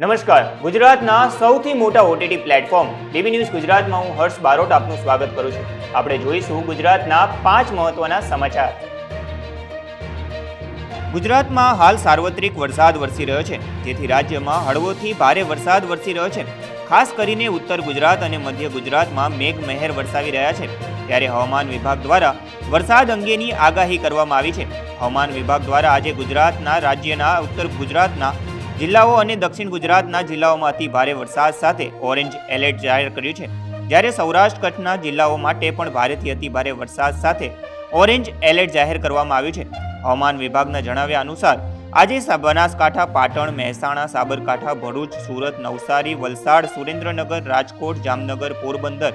નમસ્કાર. ગુજરાતના સૌથી મોટા ઓટીટી પ્લેટફોર્મ ડીબી ન્યૂઝ ગુજરાતમાં હું હર્ષ બારોટ આપનું સ્વાગત કરું છું. આપણે જોઈશું ગુજરાતના પાંચ મહત્વના સમાચાર. ગુજરાતમાં હાલ સાર્વત્રિક વરસાદ વરસી રહ્યો છે. જેથી રાજ્યમાં હળવોથી ભારે વરસાદ વરસી રહ્યો છે. ખાસ કરીને ઉત્તર ગુજરાત અને મધ્ય ગુજરાતમાં મેઘ મહેર વરસાવી રહ્યા છે. ત્યારે હવામાન વિભાગ દ્વારા વરસાદ અંગેની આગાહી કરવામાં આવી છે. હવામાન વિભાગ દ્વારા આજે ગુજરાતના રાજ્યના, ઉત્તર ગુજરાતના જિલ્લાઓ અને દક્ષિણ ગુજરાતના જિલ્લાઓમાં અતિ ભારે વરસાદ સાથે ઓરેન્જ એલર્ટ જાહેર કર્યું છે. જ્યારે સૌરાષ્ટ્ર કચ્છના જિલ્લાઓ માટે પણ ભારેથી અતિ ભારે વરસાદ સાથે ઓરેન્જ એલર્ટ જાહેર કરવામાં આવ્યું છે. હવામાન વિભાગના જણાવ્યા અનુસાર, આજે બનાસકાંઠા, પાટણ, મહેસાણા, સાબરકાંઠા, ભરૂચ, સુરત, નવસારી, વલસાડ, સુરેન્દ્રનગર, રાજકોટ, જામનગર, પોરબંદર,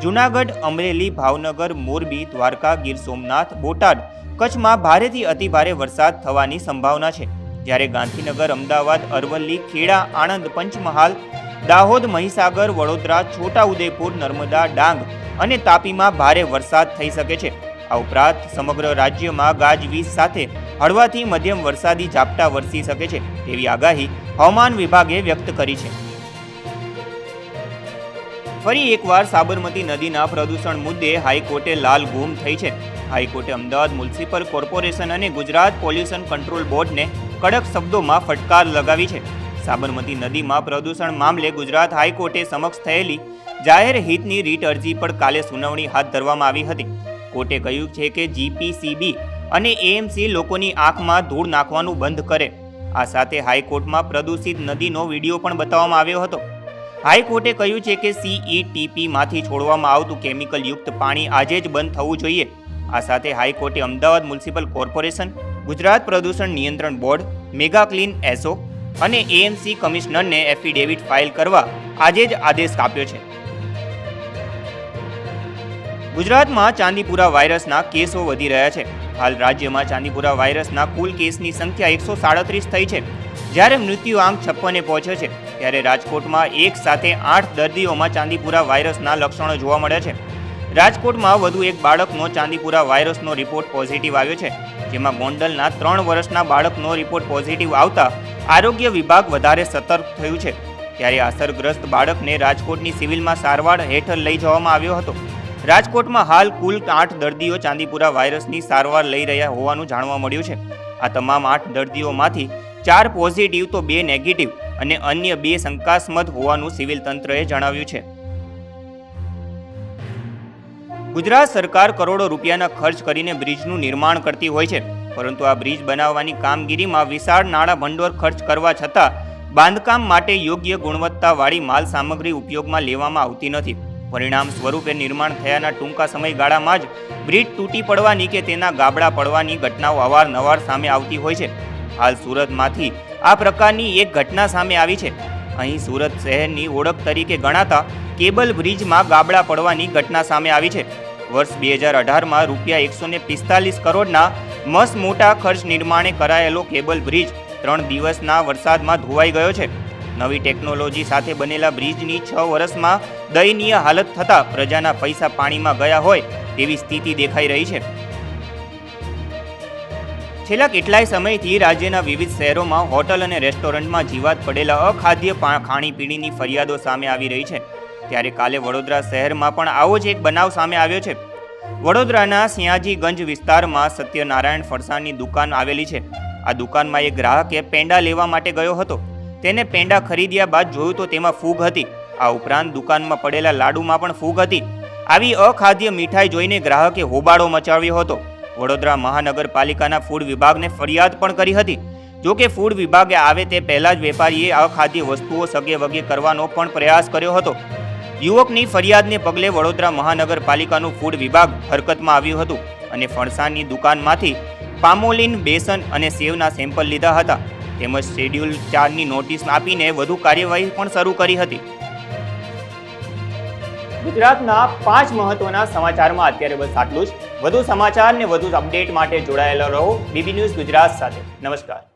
જૂનાગઢ, અમરેલી, ભાવનગર, મોરબી, દ્વારકા, ગીર સોમનાથ, બોટાદ કચ્છમાં ભારેથી અતિભારે વરસાદ થવાની સંભાવના છે. જ્યારે ગાંધીનગર, અમદાવાદ, અરવલ્લી, ખેડા, આણંદ, પંચમહાલ, દાહોદ, મહીસાગર, વડોદરા, છોટાઉદેપુર, નર્મદા, ડાંગ અને તાપીમાં ભારે વરસાદ થઈ શકે છે. આ ઉપરાંત સમગ્ર રાજ્યમાં ગાજવીજ સાથે હળવાથી મધ્યમ વરસાદી ઝાપટા વરસી શકે છે તેવી આગાહી હવામાન વિભાગે વ્યક્ત કરી છે. ફરી એકવાર સાબરમતી નદીના પ્રદૂષણ મુદ્દે હાઈકોર્ટે લાલ ગુમ થઈ છે. હાઈકોર્ટે અમદાવાદ મ્યુનિસિપલ કોર્પોરેશન અને ગુજરાત પોલ્યુશન કંટ્રોલ બોર્ડને કડક શબ્દોમાં ફટકાર લગાવી છે. સાબરમતી નદીમાં પ્રદૂષણ મામલે ગુજરાત હાઈકોર્ટે સમક્ષ થયેલી જાહેર હિતની રીટ અરજી પર કાલે સુનાવણી હાથ ધરવામાં આવી હતી. કોર્ટે કહ્યું છે કે જીપીસીબી અને એએમસી લોકોની આંખમાં ધૂળ નાખવાનું બંધ કરે. આ સાથે હાઈકોર્ટમાં પ્રદૂષિત નદીનો વીડિયો પણ બતાવવામાં આવ્યો હતો. હાઈકોર્ટે કહ્યું છે કે સીઈટીપીમાંથી છોડવામાં આવતું કેમિકલયુક્ત પાણી આજે જ બંધ થવું જોઈએ. આ સાથે હાઈકોર્ટે અમદાવાદ મ્યુનિસિપલ કોર્પોરેશન ગુજરાત પ્રદૂષણ નિયંત્રણ બોર્ડ, મેગા ક્લીન એસો અને એએમસી કમિશનરને એફિડેવિટ ફાઇલ કરવા આજે જ આદેશ આપ્યો છે. ગુજરાતમાં ચાંદીપુરા વાયરસના કેસો વધી રહ્યા છે. હાલ રાજ્યમાં ચાંદીપુરા વાયરસના કુલ કેસની સંખ્યા એકસો સાડત્રીસ થઈ છે. જ્યારે મૃત્યુ આંક છપ્પને પહોંચ્યો છે, ત્યારે રાજકોટમાં એક સાથે આઠ દર્દીઓમાં ચાંદીપુરા વાયરસના લક્ષણો જોવા મળ્યા છે. રાજકોટમાં વધુ એક બાળકનો ચાંદીપુરા વાયરસનો રિપોર્ટ પોઝિટિવ આવ્યો છે. જેમાં ગોંડલના ત્રણ વર્ષના બાળકનો રિપોર્ટ પોઝિટિવ આવતા આરોગ્ય વિભાગ વધારે સતર્ક થયું છે. ત્યારે અસરગ્રસ્ત બાળકને રાજકોટની સિવિલમાં સારવાર હેઠળ લઈ જવામાં આવ્યો હતો. રાજકોટમાં હાલ કુલ આઠ દર્દીઓ ચાંદીપુરા વાયરસની સારવાર લઈ રહ્યા હોવાનું જાણવા મળ્યું છે. આ તમામ આઠ દર્દીઓમાંથી ચાર પોઝિટિવ, તો બે નેગેટિવ અને અન્ય બે શંકાસ્પદ હોવાનું સિવિલ તંત્રએ જણાવ્યું છે. ગુજરાત સરકાર કરોડો રૂપિયાના ખર્ચ કરીને બ્રિજનું નિર્માણ કરતી હોય છે. પરંતુ આ બ્રિજ બનાવવાની કામગીરીમાં વિશાળ નાણાં ભંડોળ ખર્ચ કરવા છતાં બાંધકામ માટે યોગ્ય ગુણવત્તાવાળી માલ સામગ્રી ઉપયોગમાં લેવામાં આવતી નથી. પરિણામ સ્વરૂપે નિર્માણ થયાના ટૂંકા સમયગાળામાં જ બ્રિજ તૂટી પડવાની કે તેના ગાબડા પડવાની ઘટનાઓ અવારનવાર સામે આવતી હોય છે. હાલ સુરતમાંથી આ પ્રકારની એક ઘટના સામે આવી છે. અહીં સુરત શહેરની ઓળખ તરીકે ગણાતા કેબલ બ્રિજમાં ગાબડા પડવાની ઘટના સામે આવી છે. વર્ષ બે હજાર અઢારમાં રૂપિયા એકસો ને પિસ્તાલીસ કરોડના મસ્ત મોટા ખર્ચ નિર્માણે કરાયેલો કેબલ બ્રિજ ત્રણ દિવસના વરસાદમાં ધોવાઈ ગયો છે. નવી ટેકનોલોજી સાથે બનેલા બ્રિજની છ વર્ષમાં દયનીય હાલત થતાં પ્રજાના પૈસા પાણીમાં ગયા હોય તેવી સ્થિતિ દેખાઈ રહી છે. છેલ્લા કેટલાય સમયથી રાજ્યના વિવિધ શહેરોમાં હોટલ અને રેસ્ટોરન્ટમાં જીવાત પડેલા અખાદ્ય ખાણીપીણીની ફરિયાદો સામે આવી રહી છે. ત્યારે કાલે વડોદરા શહેરમાં પણ આવો જ એક બનાવ સામે આવ્યો છે. વડોદરાના સિંહાજીગંજ વિસ્તારમાં સત્યનારાયણ ફરસાણની દુકાન આવેલી છે. આ દુકાનમાં એક ગ્રાહકે પેંડા લેવા માટે ગયો હતો. તેને પેંડા ખરીદ્યા બાદ જોયું તો તેમાં ફૂગ હતી. આ ઉપરાંત દુકાનમાં પડેલા લાડુમાં પણ ફૂગ હતી. આવી અખાદ્ય મીઠાઈ જોઈને ગ્રાહકે હોબાળો મચાવ્યો હતો. વડોદરા મહાનગરપાલિકાના ફૂડ વિભાગને ફરિયાદ પણ કરી હતી. જો કે ફૂડ વિભાગે આવે તે પહેલાં જ વેપારીએ અખાદ્ય વસ્તુઓ સગે વગે કરવાનો પણ પ્રયાસ કર્યો હતો. યુવકની ફરિયાદને પગલે વડોદરા મહાનગરપાલિકાનું ફૂડ વિભાગ હરકતમાં આવ્યું હતું અને ફણસાની દુકાનમાંથી પામોલિન, બેસન અને સેવના સેમ્પલ લીધા હતા. તેમજ શેડ્યુલ ચારની નોટિસ આપીને વધુ કાર્યવાહી પણ શરૂ કરી હતી. ગુજરાતના પાંચ મહત્વના સમાચારમાં અત્યારે બસ આટલું જ. વધુ સમાચાર ને વધુ અપડેટ માટે જોડાયેલા રહો. બીબી ન્યૂઝ ગુજરાત સાથે. નમસ્કાર.